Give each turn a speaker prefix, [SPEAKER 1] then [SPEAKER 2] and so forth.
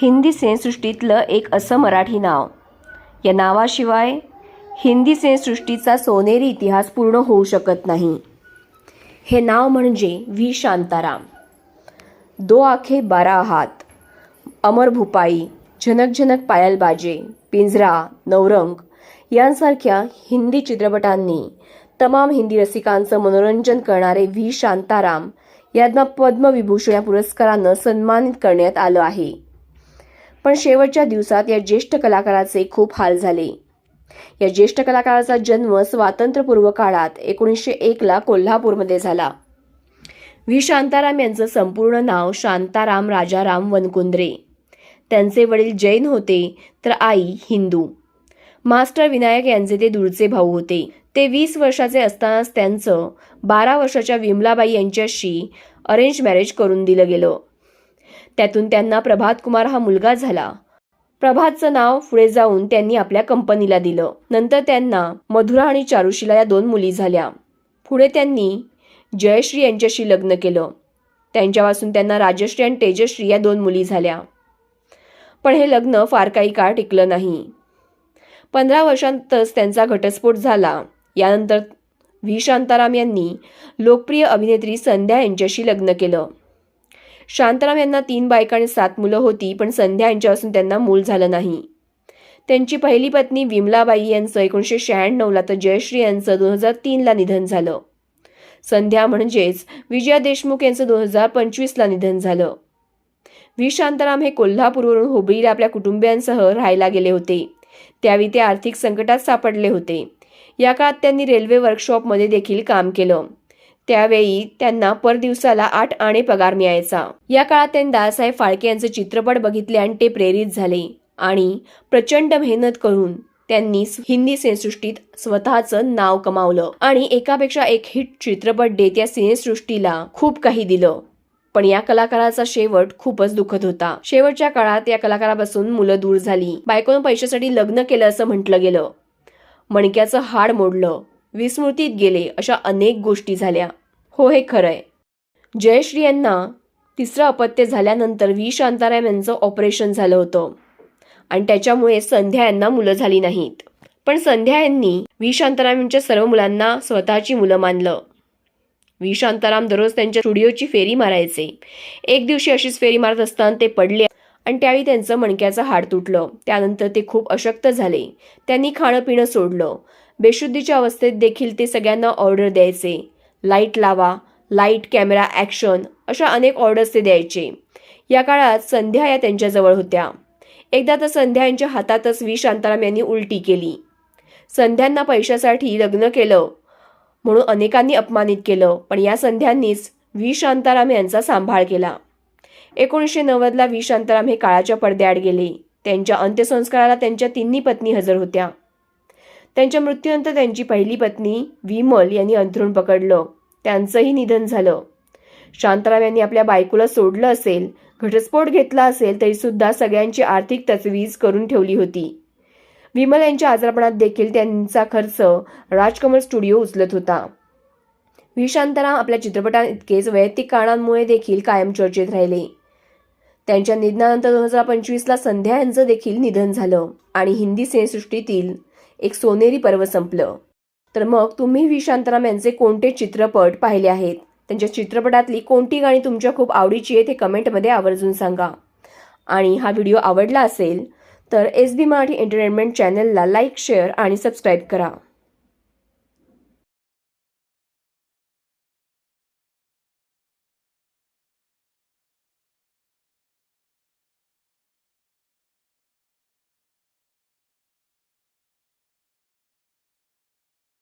[SPEAKER 1] हिंदी सिनेसृष्टीतलं एक असं मराठी नाव. या नावाशिवाय हिंदी सिनेसृष्टीचा सोनेरी इतिहास पूर्ण होऊ शकत नाही. हे नाव म्हणजे व्ही. शांताराम. दो आखे बारा हात. अमर भूपाई झनक झनक पायल बाजे पिंजरा नवरंग यांसारख्या हिंदी चित्रपटांनी तमाम हिंदी रसिकांचं मनोरंजन करणारे व्ही. शांताराम यांना पद्मविभूषण या पुरस्कारानं सन्मानित करण्यात आलं आहे. पण शेवटच्या दिवसात या ज्येष्ठ कलाकाराचे खूप हाल झाले. या ज्येष्ठ कलाकाराचा जन्म स्वातंत्र्यपूर्व काळात एकोणीसशे एकला कोल्हापूरमध्ये झाला. व्ही. शांताराम यांचं संपूर्ण नाव शांताराम राजाराम वनकुंद्रे. त्यांचे वडील जैन होते तर आई हिंदू. मास्टर विनायक यांचे ते दूरचे भाऊ होते. ते वीस वर्षाचे असतानाच त्यांचं बारा वर्षाच्या विमलाबाई यांच्याशी अरेंज मॅरेज करून दिलं गेलं. त्यातून त्यांना प्रभात कुमार हा मुलगा झाला. प्रभातचं नाव पुढे जाऊन त्यांनी आपल्या कंपनीला दिलं. नंतर त्यांना मधुरा आणि चारुशीला या दोन मुली झाल्या. पुढे त्यांनी जयश्री यांच्याशी लग्न केलं. त्यांच्यापासून त्यांना राजश्री आणि तेजश्री या दोन मुली झाल्या. पण हे लग्न फार काही काळ टिकलं नाही. पंधरा वर्षांतच त्यांचा घटस्फोट झाला. यानंतर व्ही. शांताराम यांनी लोकप्रिय अभिनेत्री संध्या यांच्याशी लग्न केलं. शांताराम यांना तीन बायका आणि सात मुलं होती पण संध्या यांच्यापासून त्यांना मूल झालं नाही. त्यांची पहिली पत्नी विमलाबाई यांचं एकोणीसशे शहाण्णवला तर जयश्री यांचं दोन हजार तीनला निधन झालं. संध्या म्हणजेच विजया देशमुख यांचं दोन हजार पंचवीसला निधन झालं. व्ही. शांताराम हे कोल्हापूरवरून हुबळीला आपल्या कुटुंबियांसह राहायला गेले होते. त्यावेळी ते आर्थिक संकटात सापडले होते. या काळात त्यांनी रेल्वे वर्कशॉपमध्ये देखील काम केलं. त्यावेळी त्यांना पर दिवसाला आठ आणे पगार मिळायचा. या काळात त्यांनी दादासाहेब फाळके यांचे चित्रपट बघितले आणि ते प्रेरित झाले आणि प्रचंड मेहनत करून त्यांनी हिंदी सिनेसृष्टीत स्वतःचं नाव कमावलं आणि एकापेक्षा एक हिट चित्रपट देत या सिनेसृष्टीला खूप काही दिलं. पण या कलाकाराचा शेवट खूपच दुखत होता. शेवटच्या काळात या कलाकारापासून मुलं दूर झाली. बायकोनं पैशासाठी लग्न केलं असं म्हटलं गेलं. मणक्याचं हाड मोडलं. विस्मृतीत गेले अशा अनेक गोष्टी झाल्या. हो हे खरंय. जयश्री यांना तिसरं अपत्य झाल्यानंतर व्ही. शांताराम यांचं ऑपरेशन झालं होतं. आणि त्याच्यामुळे संध्या यांना मुलं झाली नाहीत. पण संध्या यांनी व्ही. शांताराम यांच्या सर्व मुलांना स्वतःची मुलं मानलं. व्ही. शांताराम दररोज त्यांच्या स्टुडिओची फेरी मारायचे. एक दिवशी अशीच फेरी मारत असताना ते पडले आणि त्यावेळी त्यांचं मणक्याचं हाड तुटलं. त्यानंतर ते खूप अशक्त झाले. त्यांनी खाणं पिणं सोडलं. बेशुद्धीच्या अवस्थेत देखील ते सगळ्यांना ऑर्डर द्यायचे. लाइट लावा लाइट कॅमेरा ॲक्शन अशा अनेक ऑर्डर्स ते द्यायचे. या काळात संध्या या त्यांच्याजवळ होत्या. एकदा तर संध्या यांच्या हातातच व्ही शांताराम यांनी उलटी केली. संध्यांना पैशासाठी लग्न केलं म्हणून अनेकांनी अपमानित केलं पण या संध्यांनीच व्ही शांताराम यांचा सांभाळ केला. एकोणीसशे नव्वदला व्ही शांताराम हे काळाच्या पडद्याआड गेले. त्यांच्या अंत्यसंस्काराला त्यांच्या तिन्ही पत्नी हजर होत्या. त्यांच्या मृत्यूनंतर त्यांची पहिली पत्नी विमल यांनी अंथरूण पकडलं. त्यांचंही निधन झालं. शांताराम यांनी आपल्या बायकोला सोडलं असेल घटस्फोट घेतला असेल तरी सुद्धा सगळ्यांची आर्थिक तजवीज करून ठेवली होती. विमल यांच्या आजारपणात देखील त्यांचा खर्च राजकमल स्टुडिओ उचलत होता. व्ही. शांताराम आपल्या चित्रपटां इतकेच वैयक्तिक कारणांमुळे देखील कायम चर्चेत राहिले. त्यांच्या निधनानंतर दोन हजार पंचवीसला संध्या यांचं देखील निधन झालं आणि हिंदी सिनेसृष्टीतील एक सोनेरी पर्व संपलं. तर मग तुम्ही व्ही शांताराम यांचे कोणते चित्रपट पाहिले आहेत? त्यांच्या चित्रपटातली कोणती गाणी तुमच्या खूप आवडीची आहेत हे कमेंटमध्ये आवर्जून सांगा. आणि हा व्हिडिओ आवडला असेल तर एस बी मराठी एंटरटेनमेंट चॅनलला लाईक शेअर आणि सबस्क्राईब करा.